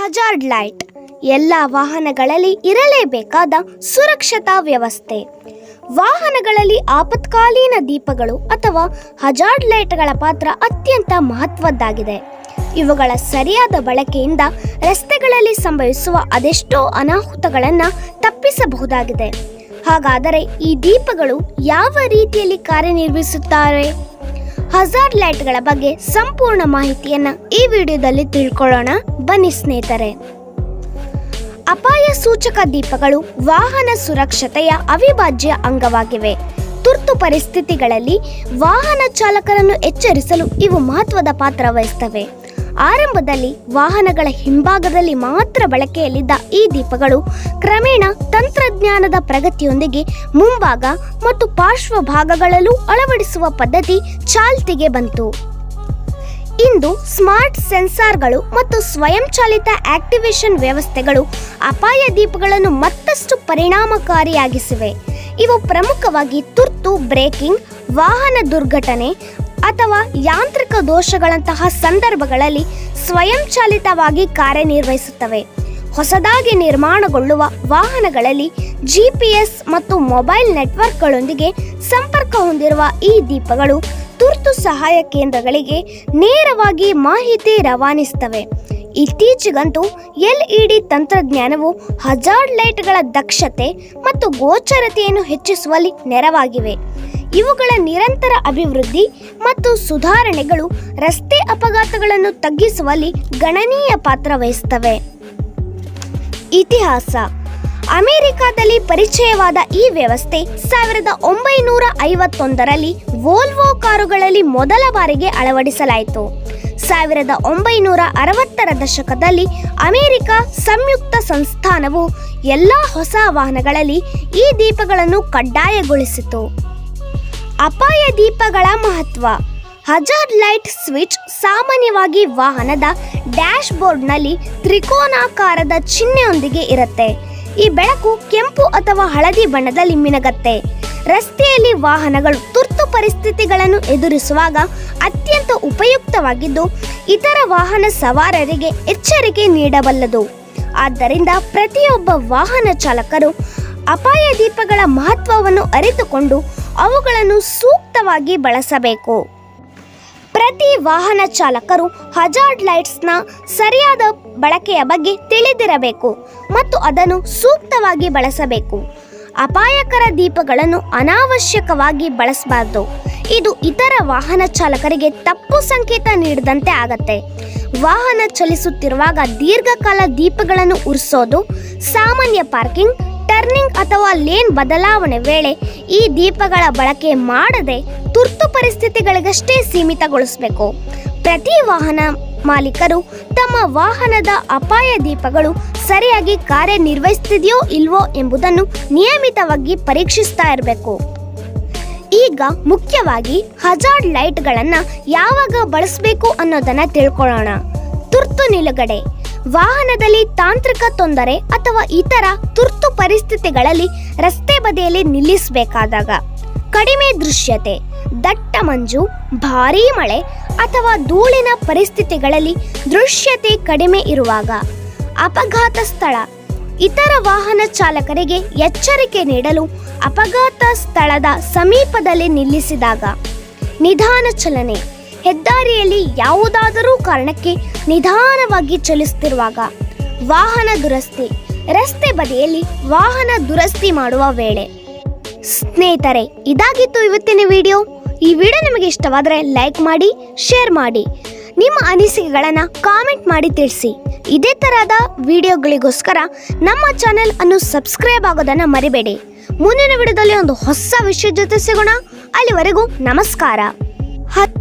Hazard light. ಎಲ್ಲ ವಾಹನಗಳಲ್ಲಿ ಇರಲೇಬೇಕಾದ ಸುರಕ್ಷತಾ ವ್ಯವಸ್ಥೆ. ವಾಹನಗಳಲ್ಲಿ ಆಪತ್ಕಾಲೀನ ದೀಪಗಳು ಅಥವಾ ಹಜಾರ್ಡ್ ಲೈಟ್ಗಳ ಪಾತ್ರ ಅತ್ಯಂತ ಮಹತ್ವದ್ದಾಗಿದೆ. ಇವುಗಳ ಸರಿಯಾದ ಬಳಕೆಯಿಂದ ರಸ್ತೆಗಳಲ್ಲಿ ಸಂಭವಿಸುವ ಅದೆಷ್ಟೋ ಅನಾಹುತಗಳನ್ನು ತಪ್ಪಿಸಬಹುದಾಗಿದೆ. ಹಾಗಾದರೆ ಈ ದೀಪಗಳು ಯಾವ ರೀತಿಯಲ್ಲಿ ಕಾರ್ಯನಿರ್ವಹಿಸುತ್ತಾರೆ? ಹಜಾರ್ಡ್ ಲೈಟ್ಗಳ ಬಗ್ಗೆ ಸಂಪೂರ್ಣ ಮಾಹಿತಿಯನ್ನ ಈ ವಿಡಿಯೋದಲ್ಲಿ ತಿಳ್ಕೊಳ್ಳೋಣ. ಬನ್ನಿ ಸ್ನೇಹಿತರೆ. ಅಪಾಯ ಸೂಚಕ ದೀಪಗಳು ವಾಹನ ಸುರಕ್ಷತೆಯ ಅವಿಭಾಜ್ಯ ಅಂಗವಾಗಿವೆ. ತುರ್ತು ಪರಿಸ್ಥಿತಿಗಳಲ್ಲಿ ವಾಹನ ಚಾಲಕರನ್ನು ಎಚ್ಚರಿಸಲು ಇವು ಮಹತ್ವದ ಪಾತ್ರ ವಹಿಸ್ತವೆ. ಆರಂಭದಲ್ಲಿ ವಾಹನಗಳ ಹಿಂಭಾಗದಲ್ಲಿ ಮಾತ್ರ ಬಳಕೆಯಲ್ಲಿದ್ದ ಈ ದೀಪಗಳು ಕ್ರಮೇಣ ತಂತ್ರಜ್ಞಾನದ ಪ್ರಗತಿಯೊಂದಿಗೆ ಮುಂಭಾಗ ಮತ್ತು ಪಾರ್ಶ್ವ ಭಾಗಗಳಲ್ಲೂ ಅಳವಡಿಸುವ ಪದ್ಧತಿ ಚಾಲ್ತಿಗೆ ಬಂತು. ಇಂದು ಸ್ಮಾರ್ಟ್ ಸೆನ್ಸಾರ್ಗಳು ಮತ್ತು ಸ್ವಯಂಚಾಲಿತ ಆಕ್ಟಿವೇಶನ್ ವ್ಯವಸ್ಥೆಗಳು ಅಪಾಯ ದೀಪಗಳನ್ನು ಮತ್ತಷ್ಟು ಪರಿಣಾಮಕಾರಿಯಾಗಿಸಿವೆ. ಇವು ಪ್ರಮುಖವಾಗಿ ತುರ್ತು ಬ್ರೇಕಿಂಗ್, ವಾಹನ ದುರ್ಘಟನೆ ಅಥವಾ ಯಾಂತ್ರಿಕ ದೋಷಗಳಂತಹ ಸಂದರ್ಭಗಳಲ್ಲಿ ಸ್ವಯಂಚಾಲಿತವಾಗಿ ಕಾರ್ಯನಿರ್ವಹಿಸುತ್ತವೆ. ಹೊಸದಾಗಿ ನಿರ್ಮಾಣಗೊಳ್ಳುವ ವಾಹನಗಳಲ್ಲಿ ಜಿಪಿಎಸ್ ಮತ್ತು ಮೊಬೈಲ್ ನೆಟ್ವರ್ಕ್ಗಳೊಂದಿಗೆ ಸಂಪರ್ಕ ಹೊಂದಿರುವ ಈ ದೀಪಗಳು ತುರ್ತು ಸಹಾಯ ಕೇಂದ್ರಗಳಿಗೆ ನೇರವಾಗಿ ಮಾಹಿತಿ ರವಾನಿಸುತ್ತವೆ. ಇತ್ತೀಚೆಗಂತೂ ಎಲ್ಇಡಿ ತಂತ್ರಜ್ಞಾನವು ಹಜಾರ್ಡ್ ಲೈಟ್ಗಳ ದಕ್ಷತೆ ಮತ್ತು ಗೋಚರತೆಯನ್ನು ಹೆಚ್ಚಿಸುವಲ್ಲಿ ನೆರವಾಗಿವೆ. ಇವುಗಳ ನಿರಂತರ ಅಭಿವೃದ್ಧಿ ಮತ್ತು ಸುಧಾರಣೆಗಳು ರಸ್ತೆ ಅಪಘಾತಗಳನ್ನು ತಗ್ಗಿಸುವಲ್ಲಿ ಗಣನೀಯ ಪಾತ್ರ ವಹಿಸುತ್ತವೆ ಇತಿಹಾಸ. ಅಮೆರಿಕಾದಲ್ಲಿ ಪರಿಚಯವಾದ ಈ ವ್ಯವಸ್ಥೆ ಸಾವಿರದ ಒಂಬೈನೂರ ಐವತ್ತೊಂದರಲ್ಲಿ ವೋಲ್ವೋ ಕಾರುಗಳಲ್ಲಿ ಮೊದಲ ಬಾರಿಗೆ ಅಳವಡಿಸಲಾಯಿತು. ಸಾವಿರದ ಒಂಬೈನೂರ ಅರವತ್ತರ ದಶಕದಲ್ಲಿ ಅಮೆರಿಕ ಸಂಯುಕ್ತ ಸಂಸ್ಥಾನವು ಎಲ್ಲ ಹೊಸ ವಾಹನಗಳಲ್ಲಿ ಈ ದೀಪಗಳನ್ನು ಕಡ್ಡಾಯಗೊಳಿಸಿತು. ಅಪಾಯ ದೀಪಗಳ ಮಹತ್ವ. ಹಜಾರ್ ಲೈಟ್ ಸ್ವಿಚ್ ಸಾಮಾನ್ಯವಾಗಿ ವಾಹನದ ಡ್ಯಾಶ್ ಬೋರ್ಡ್ನಲ್ಲಿ ತ್ರಿಕೋನಾಕಾರದ ಚಿಹ್ನೆಯೊಂದಿಗೆ ಇರುತ್ತೆ. ಈ ಬೆಳಕು ಕೆಂಪು ಅಥವಾ ಹಳದಿ ಬಣ್ಣದಲ್ಲಿ ಮಿನಗತ್ತೆ. ರಸ್ತೆಯಲ್ಲಿ ವಾಹನಗಳು ತುರ್ತು ಪರಿಸ್ಥಿತಿಗಳನ್ನು ಎದುರಿಸುವಾಗ ಅತ್ಯಂತ ಉಪಯುಕ್ತವಾಗಿದ್ದು, ಇತರ ವಾಹನ ಸವಾರರಿಗೆ ಎಚ್ಚರಿಕೆ ನೀಡಬಲ್ಲದು. ಆದ್ದರಿಂದ ಪ್ರತಿಯೊಬ್ಬ ವಾಹನ ಚಾಲಕರು ಅಪಾಯ ದೀಪಗಳ ಮಹತ್ವವನ್ನು ಅರಿತುಕೊಂಡು ಅವುಗಳನ್ನು ಸೂಕ್ತವಾಗಿ ಬಳಸಬೇಕು. ಪ್ರತಿ ವಾಹನ ಚಾಲಕರು ಹಜಾರ್ಡ್ ಲೈಟ್ಸ್ನ ಸರಿಯಾದ ಬಳಕೆಯ ಬಗ್ಗೆ ತಿಳಿದಿರಬೇಕು ಮತ್ತು ಅದನ್ನು ಸೂಕ್ತವಾಗಿ ಬಳಸಬೇಕು. ಅಪಾಯಕರ ದೀಪಗಳನ್ನು ಅನಾವಶ್ಯಕವಾಗಿ ಬಳಸಬಾರ್ದು. ಇದು ಇತರ ವಾಹನ ಚಾಲಕರಿಗೆ ತಪ್ಪು ಸಂಕೇತ ನೀಡಿದಂತೆ ಆಗತ್ತೆ. ವಾಹನ ಚಲಿಸುತ್ತಿರುವಾಗ ದೀರ್ಘಕಾಲ ದೀಪಗಳನ್ನು ಉರಿಸೋದು, ಸಾಮಾನ್ಯ ಪಾರ್ಕಿಂಗ್ ಟರ್ನಿಂಗ್ ಅಥವಾ ಲೇನ್ ಬದಲಾವಣೆ ವೇಳೆ ಈ ದೀಪಗಳ ಬಳಕೆ ಮಾಡದೆ ತುರ್ತು ಪರಿಸ್ಥಿತಿಗಳಿಗಷ್ಟೇ ಸೀಮಿತಗೊಳಿಸಬೇಕು. ಪ್ರತಿ ವಾಹನ ಮಾಲೀಕರು ತಮ್ಮ ವಾಹನದ ಅಪಾಯ ದೀಪಗಳು ಸರಿಯಾಗಿ ಕಾರ್ಯನಿರ್ವಹಿಸ್ತಿದೆಯೋ ಇಲ್ವೋ ಎಂಬುದನ್ನು ನಿಯಮಿತವಾಗಿ ಪರೀಕ್ಷಿಸ್ತಾ ಇರಬೇಕು. ಈಗ ಮುಖ್ಯವಾಗಿ ಹಜಾರ್ಡ್ ಲೈಟ್ಗಳನ್ನು ಯಾವಾಗ ಬಳಸಬೇಕು ಅನ್ನೋದನ್ನು ತಿಳ್ಕೊಳ್ಳೋಣ. ತುರ್ತು ನಿಲುಗಡೆ. ವಾಹನದಲ್ಲಿ ತಾಂತ್ರಿಕ ತೊಂದರೆ ಅಥವಾ ಇತರ ತುರ್ತು ಪರಿಸ್ಥಿತಿಗಳಲ್ಲಿ ರಸ್ತೆ ಬದಿಯಲ್ಲಿ ನಿಲ್ಲಿಸಬೇಕಾದಾಗ ಕಡಿಮೆ ದೃಶ್ಯತೆ, ದಟ್ಟ ಮಂಜು, ಭಾರೀ ಮಳೆ ಅಥವಾ ಧೂಳಿನ ಪರಿಸ್ಥಿತಿಗಳಲ್ಲಿ ದೃಶ್ಯತೆ ಕಡಿಮೆ ಇರುವಾಗ ಅಪಘಾತ ಸ್ಥಳ, ಇತರ ವಾಹನ ಚಾಲಕರಿಗೆ ಎಚ್ಚರಿಕೆ ನೀಡಲು ಅಪಘಾತ ಸ್ಥಳದ ಸಮೀಪದಲ್ಲಿ ನಿಲ್ಲಿಸಿದಾಗ ನಿಧಾನ ಚಲನೆ ಹೆದ್ದಾರಿಯಲ್ಲಿ ಯಾವುದಾದರೂ ಕಾರಣಕ್ಕೆ ನಿಧಾನವಾಗಿ ಚಲಿಸುತ್ತಿರುವಾಗ ವಾಹನ ದುರಸ್ತಿ, ರಸ್ತೆ ಬದಿಯಲ್ಲಿ ವಾಹನ ದುರಸ್ತಿ ಮಾಡುವ ವೇಳೆ. ಸ್ನೇಹಿತರೆ, ಇದಾಗಿತ್ತು ಇವತ್ತಿನ ವಿಡಿಯೋ. ಈ ವಿಡಿಯೋ ನಿಮಗೆ ಇಷ್ಟವಾದರೆ ಲೈಕ್ ಮಾಡಿ, ಶೇರ್ ಮಾಡಿ. ನಿಮ್ಮ ಅನಿಸಿಕೆಗಳನ್ನು ಕಾಮೆಂಟ್ ಮಾಡಿ ತಿಳಿಸಿ. ಇದೇ ತರಹದ ವಿಡಿಯೋಗಳಿಗೋಸ್ಕರ ನಮ್ಮ ಚಾನೆಲ್ ಅನ್ನು ಸಬ್ಸ್ಕ್ರೈಬ್ ಆಗೋದನ್ನು ಮರಿಬೇಡಿ. ಮುಂದಿನ ವಿಡಿಯೋದಲ್ಲಿ ಒಂದು ಹೊಸ ವಿಷಯ ಜೊತೆ ಸಿಗೋಣ. ಅಲ್ಲಿವರೆಗೂ ನಮಸ್ಕಾರ. ಹ